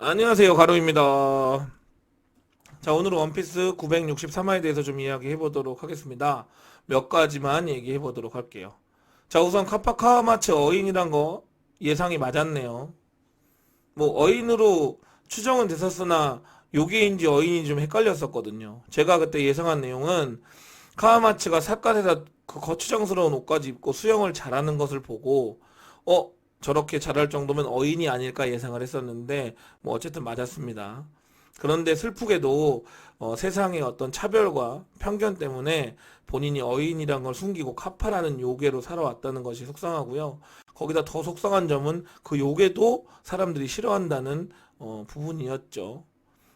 안녕하세요 가로입니다. 자 오늘은 원피스 963화에 대해서 좀 이야기해 보도록 하겠습니다. 몇 가지만 얘기해 보도록 할게요. 자 우선 카파카마츠 어인이란 거 예상이 맞았네요. 뭐 어인으로 추정은 됐었으나 요게인지 어인인지 좀 헷갈렸었거든요. 제가 그때 예상한 내용은 카와마츠가 삿갓에다 그 거추장스러운 옷까지 입고 수영을 잘하는 것을 보고 어 저렇게 잘할 정도면 어인이 아닐까 예상을 했었는데 뭐 어쨌든 맞았습니다. 그런데 슬프게도 어, 세상의 어떤 차별과 편견 때문에 본인이 어인이란 걸 숨기고 카파라는 요괴로 살아왔다는 것이 속상하고요. 거기다 더 속상한 점은 그 요괴도 사람들이 싫어한다는 어, 부분이었죠.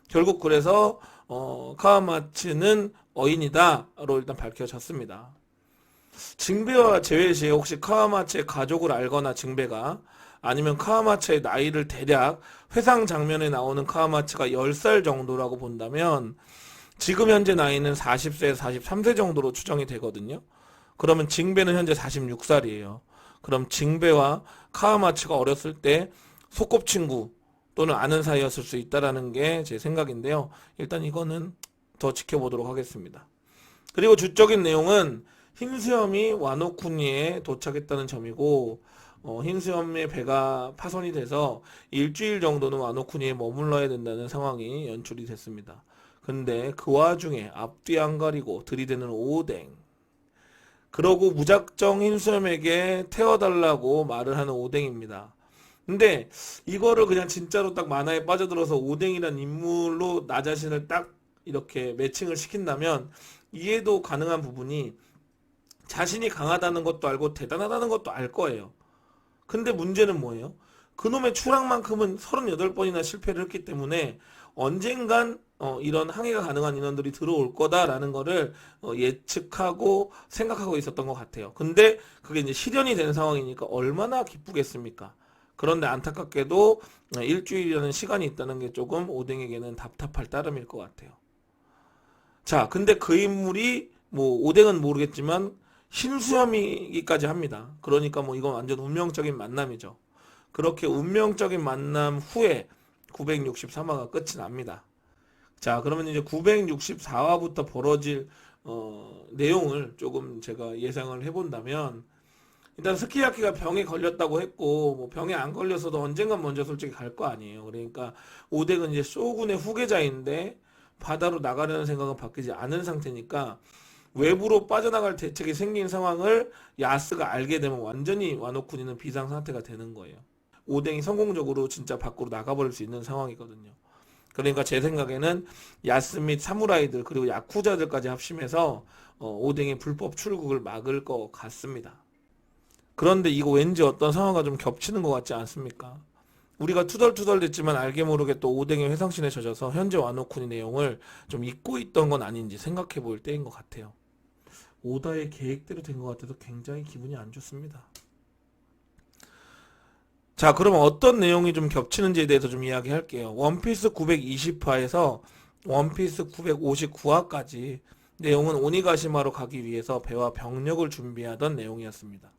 결국 그래서 어, 카와마츠는 어인이다로 일단 밝혀졌습니다. 징배와 재회 시에 혹시 카와마츠의 가족을 알거나 징배가 아니면 카와마츠의 나이를 대략 회상 장면에 나오는 카와마츠가 10살 정도라고 본다면 지금 현재 나이는 40세에서 43세 정도로 추정이 되거든요. 그러면 징배는 현재 46살이에요. 그럼 징배와 카와마츠가 어렸을 때 소꿉친구 또는 아는 사이였을 수 있다라는 게 제 생각인데요. 일단 이거는 더 지켜보도록 하겠습니다. 그리고 주적인 내용은 흰 수염이 와노쿠니에 도착했다는 점이고 어, 흰 수염의 배가 파손이 돼서 일주일 정도는 와노쿠니에 머물러야 된다는 상황이 연출이 됐습니다. 근데 그 와중에 앞뒤 안 가리고 들이대는 오뎅 그러고 무작정 흰수염에게 태워달라고 말을 하는 오뎅입니다. 근데 이거를 그냥 진짜로 딱 만화에 빠져들어서 오뎅이란 인물로 나 자신을 딱 이렇게 매칭을 시킨다면 이해도 가능한 부분이 자신이 강하다는 것도 알고 대단하다는 것도 알 거예요. 근데 문제는 뭐예요? 그놈의 추락만큼은 38번이나 실패를 했기 때문에 언젠간 어, 이런 항해가 가능한 인원들이 들어올 거다라는 거를 어, 예측하고 생각하고 있었던 것 같아요. 근데 그게 이제 실현이 된 상황이니까 얼마나 기쁘겠습니까? 그런데 안타깝게도 어, 일주일이라는 시간이 있다는 게 조금 오뎅에게는 답답할 따름일 것 같아요. 자, 근데 그 인물이 뭐 오뎅은 모르겠지만 흰수염이기까지 합니다. 그러니까 뭐 이건 완전 운명적인 만남이죠. 그렇게 운명적인 만남 후에 963화가 끝이 납니다. 자, 그러면 이제 964화부터 벌어질 어, 내용을 조금 제가 예상을 해본다면 일단 스키야키가 병에 걸렸다고 했고 뭐 병에 안 걸려서도 언젠간 먼저 솔직히 갈 거 아니에요. 그러니까 오덱은 이제 쇼군의 후계자인데 바다로 나가려는 생각은 바뀌지 않은 상태니까 외부로 빠져나갈 대책이 생긴 상황을 야스가 알게 되면 완전히 와노쿠니는 비상 상태가 되는 거예요. 오뎅이 성공적으로 진짜 밖으로 나가버릴 수 있는 상황이거든요. 그러니까 제 생각에는 야스 및 사무라이들 그리고 야쿠자들까지 합심해서 어, 오뎅의 불법 출국을 막을 것 같습니다. 그런데 이거 왠지 어떤 상황과 좀 겹치는 것 같지 않습니까? 우리가 투덜투덜 됐지만 알게 모르게 또 오뎅의 회상신에 젖어서 현재 와노쿠니 내용을 좀 잊고 있던 건 아닌지 생각해 볼 때인 것 같아요. 오다의 계획대로 된 것 같아서 굉장히 기분이 안 좋습니다. 자, 그럼 어떤 내용이 좀 겹치는지에 대해서 좀 이야기할게요. 원피스 920화에서 원피스 959화까지 내용은 오니가시마로 가기 위해서 배와 병력을 준비하던 내용이었습니다.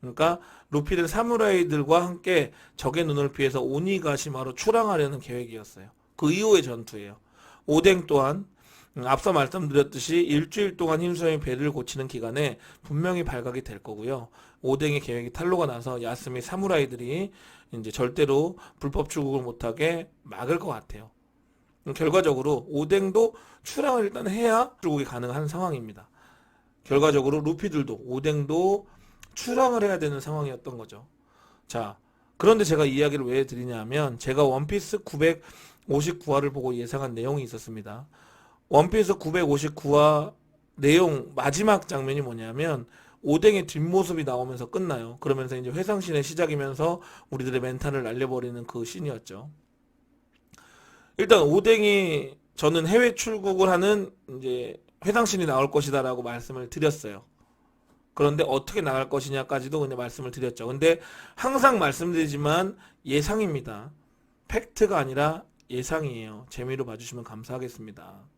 그러니까 루피는 사무라이들과 함께 적의 눈을 피해서 오니가시마로 출항하려는 계획이었어요. 그 이후의 전투예요. 오뎅 또한 음, 앞서 말씀드렸듯이 일주일 동안 힘수염이 배를 고치는 기간에 분명히 발각이 될 거고요. 오뎅의 계획이 탄로가 나서 야스미 사무라이들이 이제 절대로 불법 출국을 못하게 막을 것 같아요. 음, 결과적으로 오뎅도 출항을 일단 해야 출국이 가능한 상황입니다. 결과적으로 루피들도 오뎅도 출항을 해야 되는 상황이었던 거죠. 자, 그런데 제가 이야기를 왜 드리냐면 제가 원피스 959화를 보고 예상한 내용이 있었습니다. 원피스 959화 내용 마지막 장면이 뭐냐면 오뎅의 뒷모습이 나오면서 끝나요. 그러면서 이제 회상신의 시작이면서 우리들의 멘탈을 날려버리는 그 씬이었죠. 일단 오뎅이 저는 해외 출국을 하는 이제 회상신이 나올 것이다라고 말씀을 드렸어요. 그런데 어떻게 나갈 것이냐까지도 근데 말씀을 드렸죠. 근데 항상 말씀드리지만 예상입니다. 팩트가 아니라 예상이에요. 재미로 봐주시면 감사하겠습니다.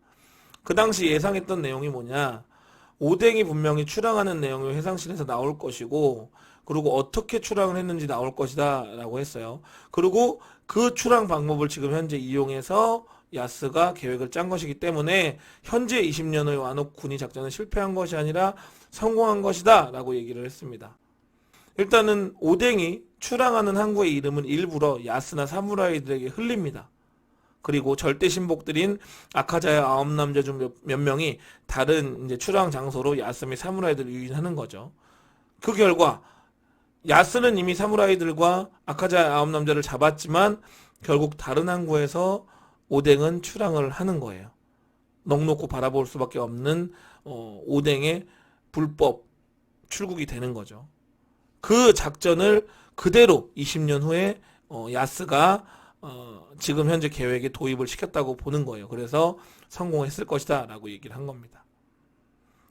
그 당시 예상했던 내용이 뭐냐? 오뎅이 분명히 출항하는 내용이 회상신에서 나올 것이고 그리고 어떻게 출항을 했는지 나올 것이다 라고 했어요. 그리고 그 출항 방법을 지금 현재 이용해서 야스가 계획을 짠 것이기 때문에 현재 20년의 완옥 군이 작전은 실패한 것이 아니라 성공한 것이다 라고 얘기를 했습니다. 일단은 오뎅이 출항하는 항구의 이름은 일부러 야스나 사무라이들에게 흘립니다. 그리고 절대 신복들인 아카자의 아홉 남자 중 몇 명이 다른 이제 출항 장소로 야스 및 사무라이들을 유인하는 거죠. 그 결과 야스는 이미 사무라이들과 아카자의 아홉 남자를 잡았지만 결국 다른 항구에서 오뎅은 출항을 하는 거예요. 넉놓고 바라볼 수밖에 없는 어, 오뎅의 불법 출국이 되는 거죠. 그 작전을 그대로 20년 후에 어, 야스가 어, 지금 현재 계획에 도입을 시켰다고 보는 거예요. 그래서 성공했을 것이다 라고 얘기를 한 겁니다.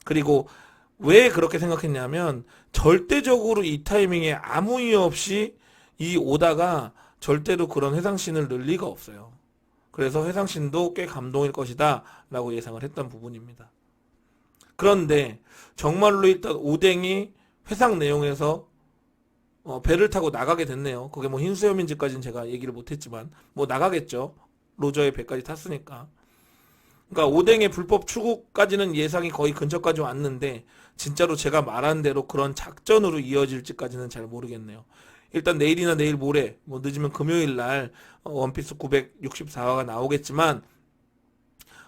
그리고 왜 그렇게 생각했냐면 절대적으로 이 타이밍에 아무 이유 없이 이 오다가 절대로 그런 회상신을 넣을 리가 없어요. 그래서 회상신도 꽤 감동일 것이다 라고 예상을 했던 부분입니다. 그런데 정말로 일단 오뎅이 회상 내용에서 어, 배를 타고 나가게 됐네요. 그게 뭐 흰수염인지까지는 제가 얘기를 못했지만 뭐 나가겠죠. 로저의 배까지 탔으니까. 그러니까 오뎅의 불법 출국까지는 예상이 거의 근처까지 왔는데 진짜로 제가 말한 대로 그런 작전으로 이어질지까지는 잘 모르겠네요. 일단 내일이나 내일 모레 뭐 늦으면 금요일 날 어, 원피스 964화가 나오겠지만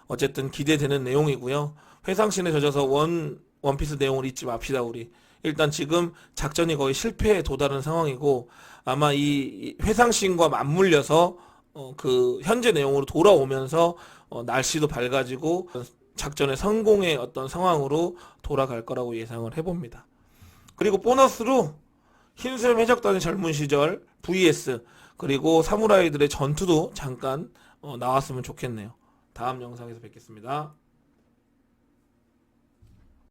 어쨌든 기대되는 내용이고요. 회상신에 젖어서 원 원피스 내용을 잊지 맙시다 우리. 일단 지금 작전이 거의 실패에 도달한 상황이고 아마 이 회상신과 맞물려서 어, 그 현재 내용으로 돌아오면서 어, 날씨도 밝아지고 작전의 성공의 어떤 상황으로 돌아갈 거라고 예상을 해봅니다. 그리고 보너스로 흰수염 해적단의 젊은 시절 vs 그리고 사무라이들의 전투도 잠깐 어, 나왔으면 좋겠네요. 다음 영상에서 뵙겠습니다.